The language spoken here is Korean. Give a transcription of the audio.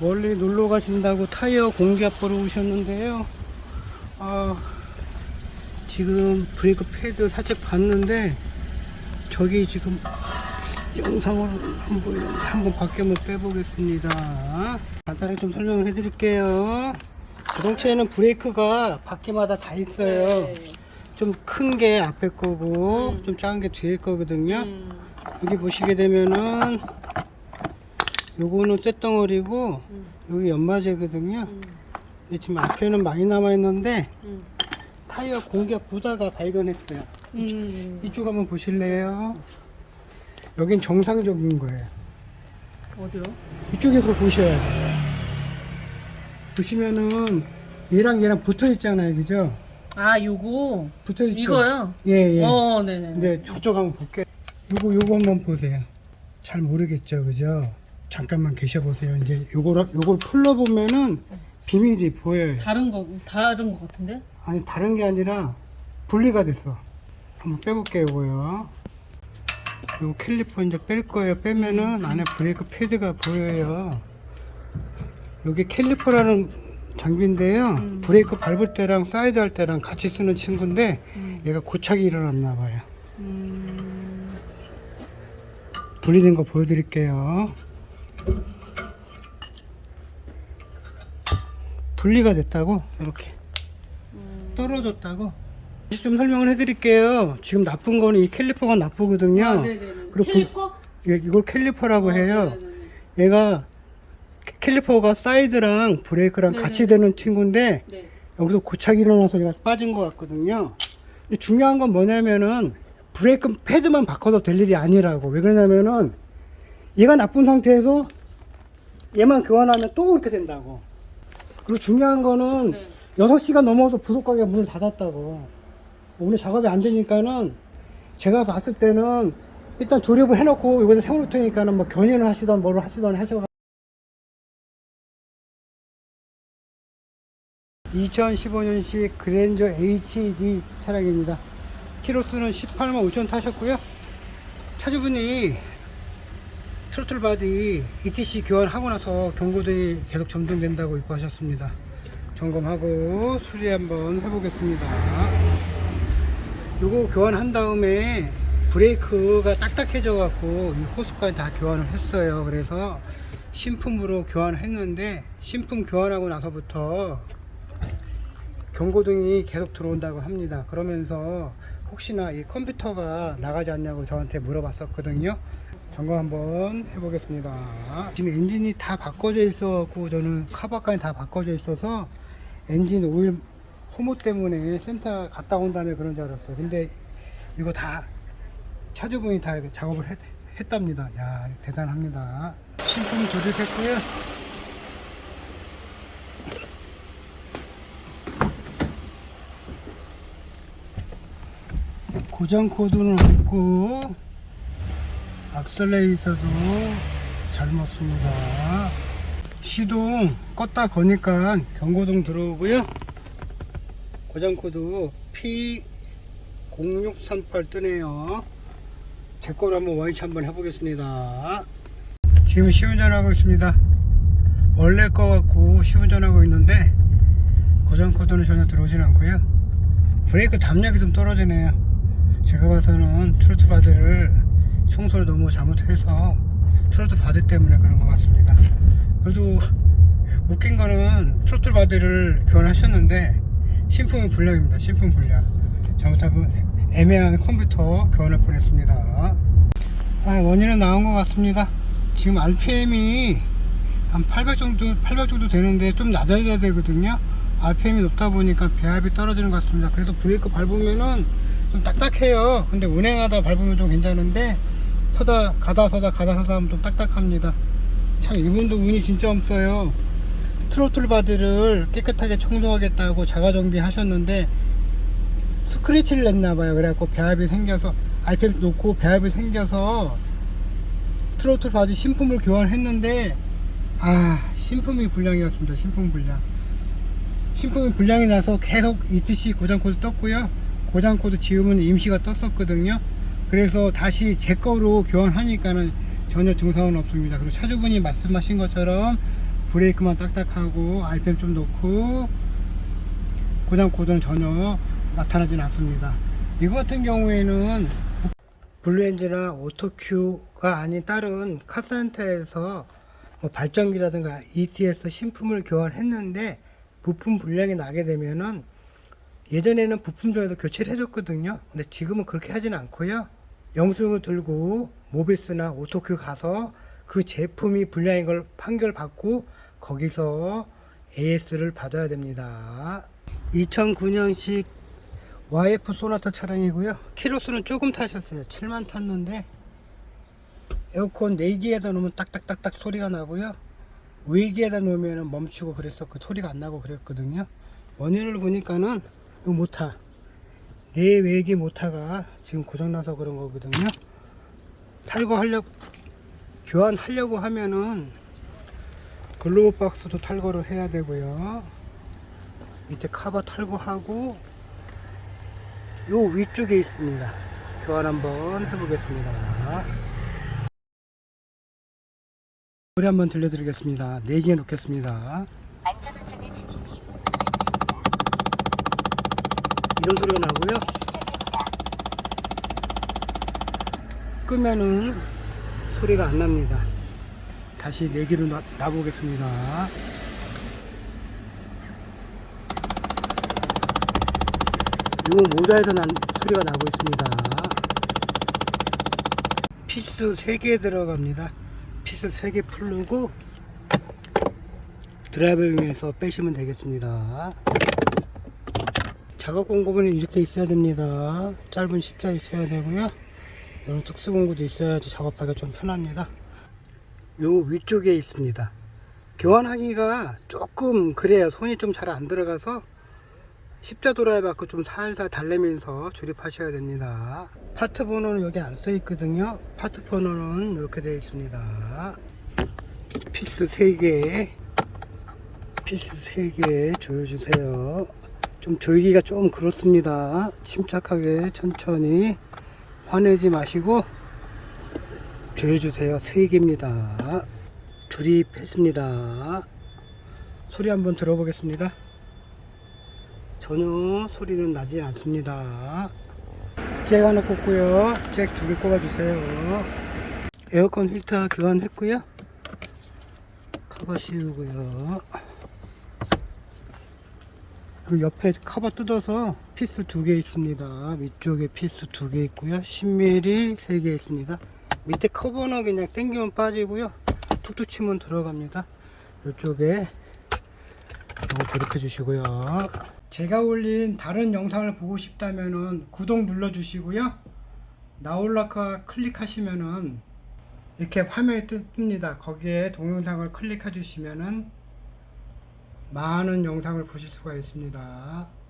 멀리 놀러 가신다고 타이어 공기압 보러 오셨는데요. 아, 지금 브레이크 패드 살짝 봤는데 저기 지금 영상으로 안 보이는데 한번 밖에 한번 빼보겠습니다. 간단하게 좀 설명을 해드릴게요. 자동차에는 브레이크가 바퀴마다 다 있어요. 네. 좀큰 게 앞에 거고 음. 좀 작은 게 뒤에 거거든요. 음. 여기 보시게 되면은 요거는 쇳덩어리고 음. 여기 연마제거든요. 음. 근데 지금 앞에는 많이 남아 있는데 음. 타이어 공기압 보다가 발견했어요. 음. 이쪽 한번 보실래요? 여긴 정상적인 거예요. 어디요? 이쪽에서 보셔야 돼요. 보시면은 얘랑 얘랑 붙어 있잖아요, 그죠? 아 요거 붙어 있죠. 이거요? 예, 예. 어 네네. 근데 저쪽 한번 볼게요. 요거 요거 한번 보세요. 잘 모르겠죠, 그죠? 잠깐만 계셔 보세요. 이제 요걸 요걸 풀러 보면은 비밀이 보여요. 다른 거 다른 거 같은데? 아니 다른 게 아니라 분리가 됐어. 한번 빼볼게요, 요거요. 요거 캘리퍼 이제 뺄 거예요. 빼면은 안에 브레이크 패드가 보여요. 여기 캘리퍼라는 장비인데요. 음. 브레이크 밟을 때랑 사이드 할 때랑 같이 쓰는 친구인데 음. 얘가 고착이 일어났나 봐요. 음. 분리된 거 보여드릴게요. 분리가 됐다고 이렇게 음. 떨어졌다고 다시 좀 설명을 해드릴게요. 지금 나쁜 거는 이 캘리퍼가 나쁘거든요. 아, 네네네. 그리고 그- 캘리퍼? 예, 이걸 캘리퍼라고 어, 해요. 네네네. 얘가 캐- 캘리퍼가 사이드랑 브레이크랑 네네네. 같이 되는 친구인데 네. 여기서 고착이 일어나서 얘가 빠진 것 같거든요. 중요한 건 뭐냐면은 브레이크 패드만 바꿔도 될 일이 아니라고. 왜 그러냐면은 얘가 나쁜 상태에서 얘만 교환하면 또 그렇게 된다고. 그리고 중요한 거는 네. 6시간 넘어서 부속 가게 문을 닫았다고. 오늘 작업이 안 되니까는 제가 봤을 때는 일단 조립을 해놓고 이거를 세워놓을 테니까는 뭐 견인을 하시던 뭐를 하시던 하셔 2015년식 그랜저 HG 차량입니다. 키로수는 18만 5천 타셨고요. 차주분이 트로틀 바디 ETC 교환하고 나서 경고등이 계속 점등된다고 입고 하셨습니다. 점검하고 수리 한번 해보겠습니다. 요거 교환한 다음에 브레이크가 딱딱해져 갖고 이 호스까지 다 교환을 했어요. 그래서 신품으로 교환을 했는데 신품 교환하고 나서부터 경고등이 계속 들어온다고 합니다. 그러면서 혹시나 이 컴퓨터가 나가지 않냐고 저한테 물어봤었거든요. 점검 한번 해보겠습니다. 지금 엔진이 다 바꿔져 있어갖고 저는 카바까지 다 바꿔져 있어서 엔진 오일 소모 때문에 센터 갔다 온 다음에 그런 줄 알았어요. 근데 이거 다 차주분이 다 작업을 했, 했답니다. 야 대단합니다. 신품 조립했고요. 고정 코드는 없고 악셀레이터도 잘못습니다. 시동 껐다 거니까 경고등 들어오고요. 고정 코드 P0638 뜨네요. 제 거로 한번 와이치 한번 해보겠습니다. 지금 시운전하고 있습니다. 원래 거 갖고 시운전하고 있는데 고정 코드는 전혀 들어오진 않고요. 브레이크 담력이 좀 떨어지네요. 제가 봐서는 트로트 바디를 청소를 너무 잘못해서 트로트 바디 때문에 그런 것 같습니다. 그래도 웃긴 거는 트로트 바디를 교환하셨는데 신품이 불량입니다. 신품 불량. 잘못하면 애매한 컴퓨터 교환을 보냈습니다. 아, 원인은 나온 것 같습니다. 지금 RPM이 한 800 정도, 800 정도 되는데 좀 낮아야 되거든요. RPM이 높다 보니까 배합이 떨어지는 것 같습니다. 그래서 브레이크 밟으면은 좀 딱딱해요. 근데 운행하다 밟으면 좀 괜찮은데 서다 가다 서다 가다 서다 하면 좀 딱딱합니다. 참 이분도 운이 진짜 없어요. 트로틀 바디를 깨끗하게 청소하겠다고 자가 정비 하셨는데 스크래치를 냈나봐요. 그래갖고 배합이 생겨서 RPM 놓고 배합이 생겨서 트로틀 바디 신품을 교환했는데 아 신품이 불량이었습니다. 신품 불량. 신품이 불량이 나서 계속 ETC 고장 코드 떴고요. 고장 코드 지우면 임시가 떴었거든요. 그래서 다시 제 거로 교환하니까는 전혀 증상은 없습니다. 그리고 차주분이 말씀하신 것처럼 브레이크만 딱딱하고 RPM 좀 넣고 고장 코드는 전혀 나타나진 않습니다. 이거 같은 경우에는 블루엔진이나 오토큐가 아닌 다른 카센터에서 뭐 발전기라든가 ETS 신품을 교환했는데 부품 불량이 나게 되면은 예전에는 부품 중에도 교체를 해줬거든요. 근데 지금은 그렇게 하진 않고요. 영수증을 들고 모비스나 오토큐 가서 그 제품이 불량인 걸 판결받고 거기서 AS를 받아야 됩니다. 2009년식 YF 소나타 차량이고요. 키로수는 조금 타셨어요. 7만 탔는데 에어컨 4기에다 놓으면 딱딱딱딱 소리가 나고요. 외기에다 놓으면 멈추고 그랬어. 그 소리가 안 나고 그랬거든요. 원인을 보니까는 이 모타 내 외기 모타가 지금 고장나서 그런 거거든요. 탈거하려고 교환하려고 하면은 글로브 박스도 탈거를 해야 되고요. 밑에 카바 탈거하고 요 위쪽에 있습니다. 교환 한번 해보겠습니다. 소리 한번 들려드리겠습니다. 4개 놓겠습니다. 이런 소리가 나고요. 끄면은 소리가 안 납니다. 다시 4개로 놔, 놔보겠습니다. 요 모자에서 난 소리가 나고 있습니다. 피스 3개 들어갑니다. 피스 3개 풀르고 드라이버용에서 빼시면 되겠습니다. 작업 공구는 이렇게 있어야 됩니다. 짧은 십자 있어야 되고요. 이런 특수 공구도 있어야지 작업하기가 좀 편합니다. 요 위쪽에 있습니다. 교환하기가 조금 그래야 손이 좀 잘 안 들어가서 십자 도라에 받고 좀 살살 달래면서 조립하셔야 됩니다. 파트 번호는 여기 안 써 있거든요. 파트 번호는 이렇게 되어 있습니다. 피스 3개, 피스 3개 조여주세요. 좀 조이기가 좀 그렇습니다. 침착하게 천천히 화내지 마시고 조여주세요. 3개입니다. 조립했습니다. 소리 한번 들어보겠습니다. 전혀 소리는 나지 않습니다. 잭 하나 꽂고요. 잭 두 개 꽂아주세요. 에어컨 필터 교환했고요. 커버 씌우고요. 그 옆에 커버 뜯어서 피스 두 개 있습니다. 위쪽에 피스 두 개 있고요. 10mm 세 개 있습니다. 밑에 커버는 그냥 당기면 빠지고요. 툭툭 치면 들어갑니다. 이쪽에 이거 조립해 주시고요. 제가 올린 다른 영상을 보고 싶다면은 구독 눌러 주시고요. 나올라카 클릭하시면은 이렇게 화면이 뜹니다. 거기에 동영상을 클릭해 주시면은 많은 영상을 보실 수가 있습니다.